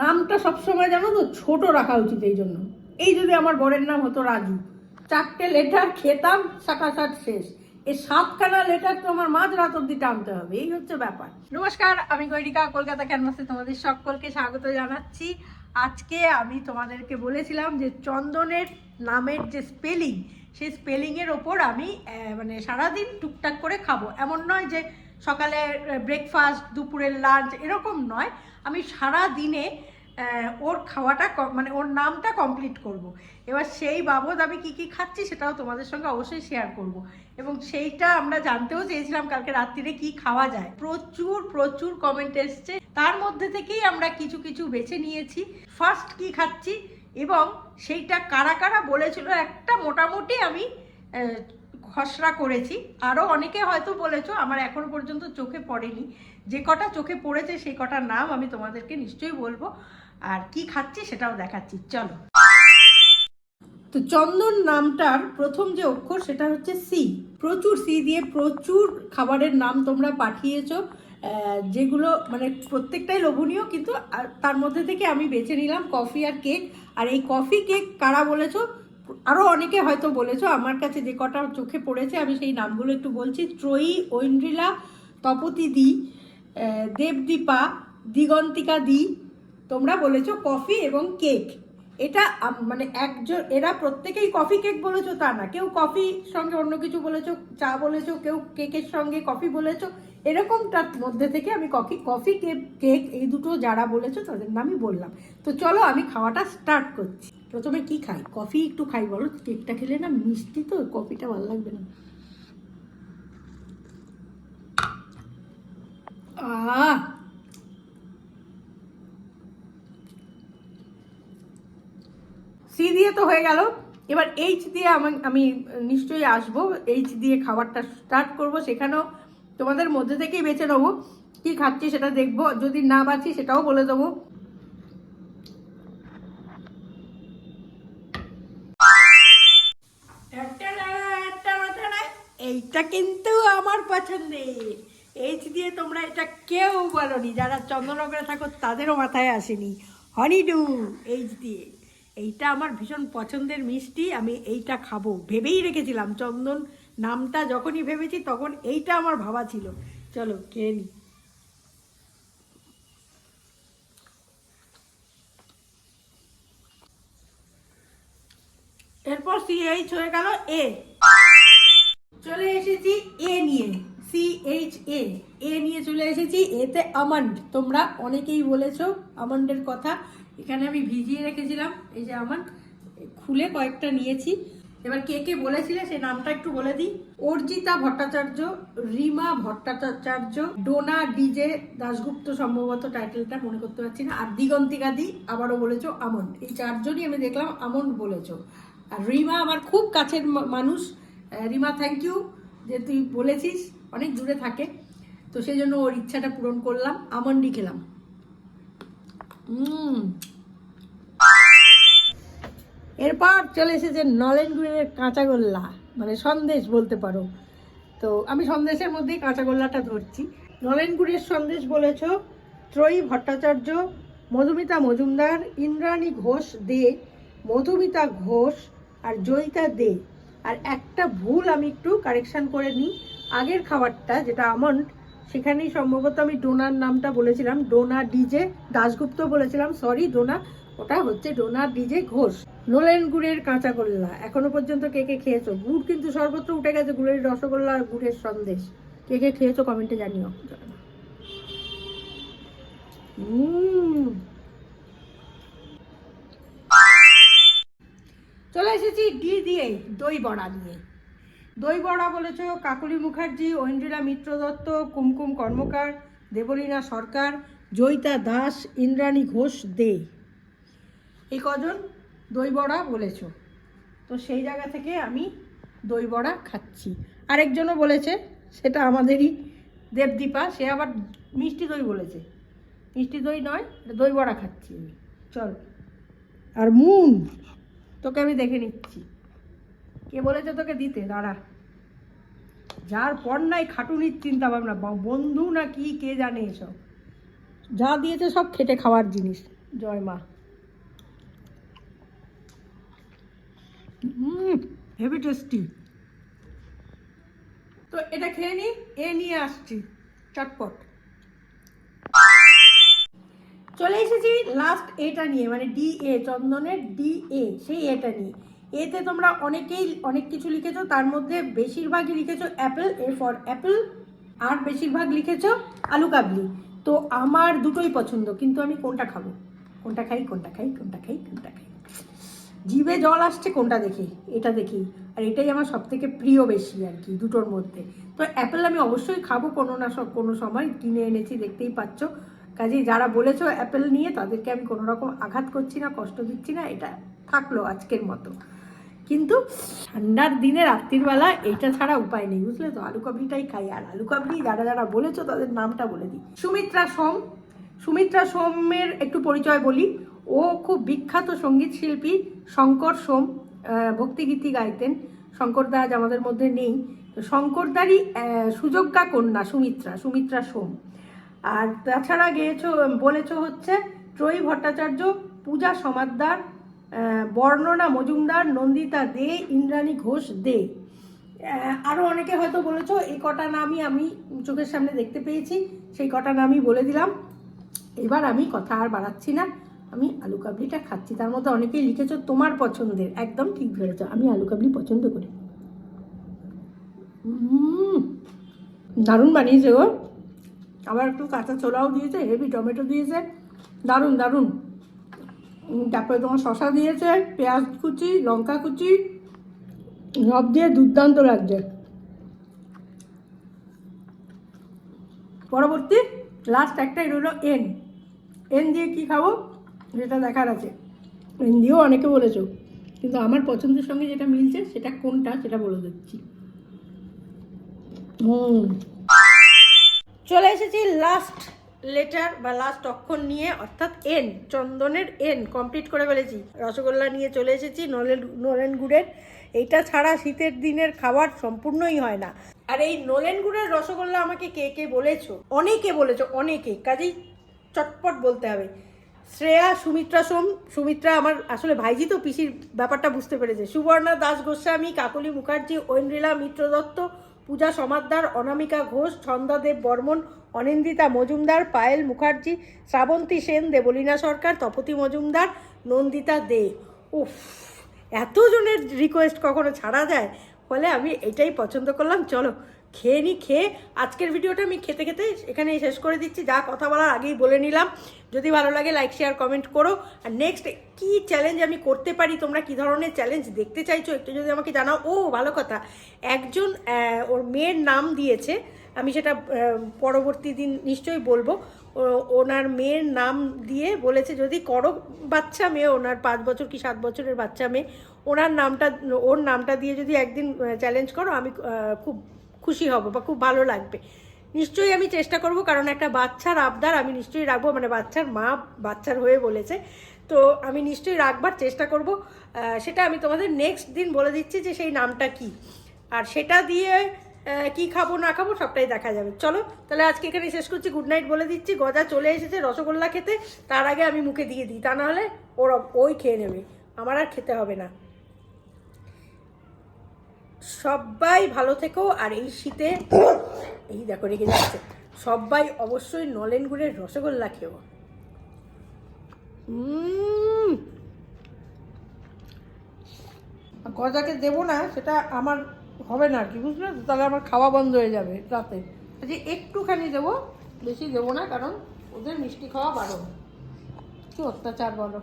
নামটা সবসময় জানো তো ছোট রাখা উচিত এই জন্য। এই যদি আমার বরের নাম হতো রাজু, চারটে লেটার খেতাম সাকাসাট শেষ। এই সাতখানা লেটার তো আমার মাঝ রাত অব্দি টানতে হবে, এই হচ্ছে ব্যাপার। নমস্কার, আমি গৈরিকা, কলকাতা ক্যানভাসে তোমাদের সকলকে স্বাগত জানাচ্ছি। আজকে আমি তোমাদেরকে বলেছিলাম যে চন্দনের নামের যে স্পেলিং সেই স্পেলিংয়ের ওপর আমি মানে সারাদিন টুকটাক করে খাব। এমন নয় যে সকালে ব্রেকফাস্ট দুপুরের লাঞ্চ এরকম নয়। আমি সারা দিনে ওর খাওয়াটা মানে ওর নামটা কমপ্লিট করব। এবার সেই বাবদ আমি কি কি খাচ্ছি সেটাও তোমাদের সঙ্গে অবশ্যই শেয়ার করব। এবং সেইটা আমরা জানতেও চেয়েছিলাম কালকে রাত্রিরে কি খাওয়া যায়। প্রচুর প্রচুর কমেন্ট এসছে। তার মধ্যে থেকেই আমরা কিছু কিছু বেছে নিয়েছি। ফার্স্ট কি খাচ্ছি? এবং সেইটা কারা কারা বলেছিল একটা মোটামুটি আমি খসড়া করেছি। আরও অনেকে হয়তো বলেছ, আমার এখনও পর্যন্ত চোখে পড়েনি। যে কটা চোখে পড়েছে সেই কটার নাম আমি তোমাদেরকে নিশ্চয়ই বলব। আর কি খাচ্ছি সেটাও দেখাচ্ছি চলো। তো চন্দন নামটার প্রথম যে অক্ষর সেটা হচ্ছে সি। প্রচুর সি দিয়ে প্রচুর খাবারের নাম তোমরা পাঠিয়েছো। যেগুলো মানে প্রত্যেকটাই লোভনীয় কিন্তু তার মধ্যে থেকে আমি বেছে নিলাম কফি আর কেক। আর এই কফি কেক কারা বলেছ? আরও অনেকে হয়তো বলেছ আমার কাছে যে কটা চোখে পড়েছে আমি সেই নামগুলো একটু বলছি। ত্রয়ী ঐন্দ্রিলা তপতি দি। আহ, দেবদীপা, দিগন্তিকা দি, তোমরা বলেছ কফি এবং কেক। এটা মানে একজন, এরা প্রত্যেকেই কফি কেক বলেছ তা না। কেউ কফি সঙ্গে অন্য কিছু বলেছ, চা বলেছ, কেউ কেকের সঙ্গে কফি বলেছ, এরকমটার মধ্যে থেকে আমি কফি কফি কেক কেক এই দুটো যারা বলেছ তাদের নামই বললাম। তো চলো আমি খাওয়াটা স্টার্ট করছি। প্রথমে কি খাই? কফি একটু খাই বলো, কেকটা খেলে না মিষ্টি তো, কফিটা ভালো লাগবে না। সি দিয়ে তো হয়ে গেল। এবার এইচ দিয়ে আমি আমি নিশ্চয়ই আসব। এইচ দিয়ে খাবারটা স্টার্ট করব। সেখানেও তোমাদের মধ্যে থেকেই বেছে নেব। কি খাচ্ছি সেটা দেখব। যদি না বাঁচি সেটাও বলে দেবো। এইটা কিন্তু আমার পছন্দের। এইচ দিয়ে তোমরা এটা কেউ বলনি। যারা চন্দ্রনগরে থাকো, তাদেরও মাথায় আসেনি। হনিডু এইচ দিয়ে। এইটা আমার ভীষণ পছন্দের মিষ্টি, আমি এইটা খাব। ভেবেই রেখেছিলাম, চন্দন নামটা যখনই ভেবেছি তখন এইটা আমার ভাবা ছিল। চলো, খেয়ে নি। এরপর সি এইচ হয়ে গেল এ চলে এসেছি এ নিয়ে। সি এইচ এ এ নিয়ে চলে এসেছি এতে আমন্ড তোমরা অনেকেই বলেছ আমন্ডের কথা। এখানে আমি ভিজিয়ে রেখেছিলাম, এই যে আমন্ড খুলে কয়েকটা নিয়েছি। এবার কে কে বলেছিলে সেই নামটা একটু বলে দিই। অর্জিতা ভট্টাচার্য, রিমা ভট্টাচার্য, ডোনা ডিজে দাশগুপ্ত সম্ভবত টাইটেলটা মনে করতে পারছি না। আর দিগন্তিকা দি আবারও বলেছ আমন্ড এই চারজনই আমি দেখলাম আমন্ড বলেছ। আর রিমা আমার খুব কাছের মানুষ। রিমা থ্যাংক ইউ যে তুই বলেছিস। অনেক দূরে থাকে। তো সেই জন্য ওর ইচ্ছাটা পূরণ করলাম, আমন্ডি খেলাম। এরপর চলে এসেছে নলেন গুড়ের কাঁচাগোল্লা মানে সন্দেশ বলতে পারো। তো আমি সন্দেশের মধ্যেই কাঁচাগোল্লাটা ধরছি। নলেন গুড়ের সন্দেশ বলেছ, ত্রয়ী ভট্টাচার্য, মধুমিতা মজুমদার, ইন্দ্রাণী ঘোষ দে, মধুমিতা ঘোষ আর জয়িতা দে। আর একটা ভুল আমি একটু কারেকশন করে নিই। আগের খাবারটা, যেটা আমন্ড, সেখানেই সম্ভবত আমি ডোনার নামটা বলেছিলাম, ডোনা ডিজে দাশগুপ্ত বলেছিলাম সরি ডোনা, ওটা হচ্ছে ডোনা ডিজে ঘোষ। নোলেন গুড়ের কাঁচা গোল্লা এখনও পর্যন্ত কে কে খেয়েছো? গুড় কিন্তু সর্বত্র উঠে গেছে, গুড়ের রসগোল্লা আর গুড়ের সন্দেশ। কে কে খেয়েছো কমেন্টে জানিও। চলে এসেছি ডি দিয়ে, দই বড়া নিয়ে। দই বড়া বলেছ, কাকুলি মুখার্জি, ঐন্দ্রিলা মিত্র দত্ত, কুমকুম কর্মকার, দেবলীনা সরকার, জয়িতা দাস, ইন্দ্রাণী ঘোষ দে। এই কজন দই বড়া বলেছ। তো সেই জায়গা থেকে আমি দই বড়া খাচ্ছি। আরেকজনও বলেছে, সেটা আমাদেরই দেবদীপা, সে আবার মিষ্টি দই বলেছে। মিষ্টি দই নয় দই বড়া খাচ্ছি আমি। চল। আর মুন, তোকে আমি দেখে নিচ্ছি। কে বলেছে তোকে দিতে? দাঁড়া। যার পর নাই খাটুনির চিন্তা ভাবনা বন্ধু না কি, কে জানে এসব। যা দিয়েছে সব খেটে খাওয়ার জিনিস। জয় মা। Heavy tasty. তো এটা খেয়ে নি, এ নিয়ে আসছি, চটপট। চলে এসেছি লাস্ট এটা নিয়ে মানে ডি এ চন্দনের ডি এ সেই এটা নিয়ে। এতে তোমরা অনেকেই, অনেক কিছু লিখেছো, তার মধ্যে বেশিরভাগই লিখেছো অ্যাপেল এ ফর অ্যাপেল, আর বেশিরভাগ লিখেছো আলু কাবলি। তো আমার দুটোই পছন্দ, কিন্তু আমি কোনটা খাব? কোনটা খাই কোনটা খাই কোনটা খাই কোনটা খাই? জিভে জল আসছে কোনটা দেখি? এটা দেখি। আর এটাই আমার সব থেকে প্রিয় বেশি আর কি, দুটোর মধ্যে। তো অ্যাপেল আমি অবশ্যই খাব কোনো না সব কোনো সময়, কিনে এনেছি, দেখতেই পাচ্ছ। কাজেই যারা বলেছ অ্যাপেল নিয়ে, তাদেরকে আমি কোনো রকম আঘাত করছি না, কষ্ট দিচ্ছি না, এটা থাকল আজকের মতো। কিন্তু ঠান্ডার দিনে রাত্রিবেলা এইটা ছাড়া উপায় নেই, বুঝলে তো? আলু কাবলিটাই খাই। আর আলু কাবলি যারা যারা বলেছ তাদের নামটা বলে দিই। সুমিত্রা সোম, সুমিত্রা সোমের একটু পরিচয় বলি। ও খুব বিখ্যাত সংগীত শিল্পী শঙ্কর সোম ভক্তিগীতি গাইতেন। শঙ্কর দাস আমাদের মধ্যে নেই। তো শঙ্করদারই সুযোগ্যা কন্যা সুমিত্রা সুমিত্রা সোম। আর তাছাড়া গেয়েছো, বলেছ হচ্ছে ত্রয়ী ভট্টাচার্য, পূজা সমাদ্দার বর্ণনা মজুমদার, নন্দিতা দে, ইন্দ্রাণী ঘোষ দে। আরও অনেকে হয়তো বলেছ, এই কটা নামই আমি চোখের সামনে দেখতে পেয়েছি, সেই কটা নামই বলে দিলাম। এবার আমি কথা আর বাড়াচ্ছি না, আমি আলু কাবলিটা খাচ্ছি। তার মধ্যে অনেকেই লিখেছো তোমার পছন্দের, একদম ঠিক ধরেছ, আমি আলু কাবলি পছন্দ করি। দারুণ বানিয়েছে গো। আবার একটু কাঁচা ছোলাও দিয়েছে, হেভি টমেটো দিয়েছে। দারুণ দারুণ। তারপরে তোমার শশা দিয়েছে, পেঁয়াজ কুচি, লঙ্কা কুচি, সব দিয়ে দুর্দান্ত লাগছে। পরবর্তী লাস্ট একটাই রইল এন এন দিয়ে কি খাব? যেটা দেখার আছে। এন দিয়েও অনেকে বলেছ, কিন্তু আমার পছন্দের সঙ্গে যেটা মিলছে সেটা কোনটা সেটা বলে দিচ্ছি। হুম। চলে এসেছি লাস্ট লেটার বা লাস্ট অক্ষর নিয়ে, অর্থাৎ এন চন্দনের এন কমপ্লিট করে ফেলেছি। রসগোল্লা নিয়ে চলে এসেছি, নলেন নলেন গুড়ের। এইটা ছাড়া শীতের দিনের খাবার সম্পূর্ণই হয় না। আর এই নলেন গুড়ের রসগোল্লা আমাকে কে কে বলেছ? অনেকে বলেছ, অনেকে। কাজেই চটপট বলতে হবে। শ্রেয়া, সুমিত্রা সোম, সুমিত্রা আমার আসলে ভাইজি তো, পিসির ব্যাপারটা বুঝতে পেরেছে। সুবর্ণা দাস গোস্বামী, কাকলি মুখার্জি, ঐন্দ্রিলা মিত্র দত্ত পূজা সমাদ্দার, অনামিকা ঘোষ, ছন্দাদেব বর্মন, অনিন্দিতা মজুমদার, পায়েল মুখার্জি, শ্রাবন্তী সেন, দেবলীনা সরকার, তপতি মজুমদার, নন্দিতা দে। উফ, এতজনের রিকোয়েস্ট কখনো ছাড়া যায়? ফলে আমি এটাই পছন্দ করলাম। চলো, খেয়ে নি, খেয়ে আজকের ভিডিওটা আমি খেতে খেতে এখানেই শেষ করে দিচ্ছি। যা কথা বলার আগেই বলে নিলাম। যদি ভালো লাগে লাইক শেয়ার কমেন্ট করো। আর নেক্সট কি চ্যালেঞ্জ আমি করতে পারি? তোমরা কি ধরনের চ্যালেঞ্জ দেখতে চাইছো? একটু যদি আমাকে জানাও। ও, ভালো কথা। একজন ওর মেয়ের নাম দিয়েছে। আমি সেটা পরবর্তী দিন নিশ্চয়ই বলব। ওনার মেয়ের নাম দিয়ে বলেছে, যদি করো বাচ্চা মেয়ে, ওনার পাঁচ বছর কি সাত বছরের বাচ্চা মেয়ে, ওনার নামটা, ওর নামটা দিয়ে যদি একদিন চ্যালেঞ্জ করো, আমি খুব খুশি হব বা খুব ভালো লাগবে। নিশ্চয়ই আমি চেষ্টা করব, কারণ একটা বাচ্চার আবদার আমি নিশ্চয়ই রাখব। মানে বাচ্চার মা বাচ্চার হয়ে বলেছে। তো আমি নিশ্চয়ই রাখবার চেষ্টা করব। সেটা আমি তোমাদের নেক্সট দিন বলে দিচ্ছি যে সেই নামটা কি। আর সেটা দিয়ে কি খাব না খাব সবটাই দেখা যাবে। চলো, তাহলে আজকে এখানে শেষ করছি গুড নাইট বলে দিচ্ছি। গজা চলে এসেছে রসগোল্লা খেতে, তার আগে আমি মুখে দিয়ে দিই, তা নাহলে ওর ওই খেয়ে নেবে। আমার আর খেতে হবে না। সবাই ভালো থেকো, আর এই শীতে, এই দেখো রেগে যাচ্ছে সবাই অবশ্যই নলেন গুড়ের রসগোল্লা খেও। গজাকে দেবো না, সেটা আমার হবে না আর কি, বুঝলে? তো? তাহলে আমার খাওয়া বন্ধ হয়ে যাবে রাতে। যে একটুখানি দেবো, বেশি দেবো না, কারণ ওদের মিষ্টি খাওয়া বারণ। কি অত্যাচার বলো?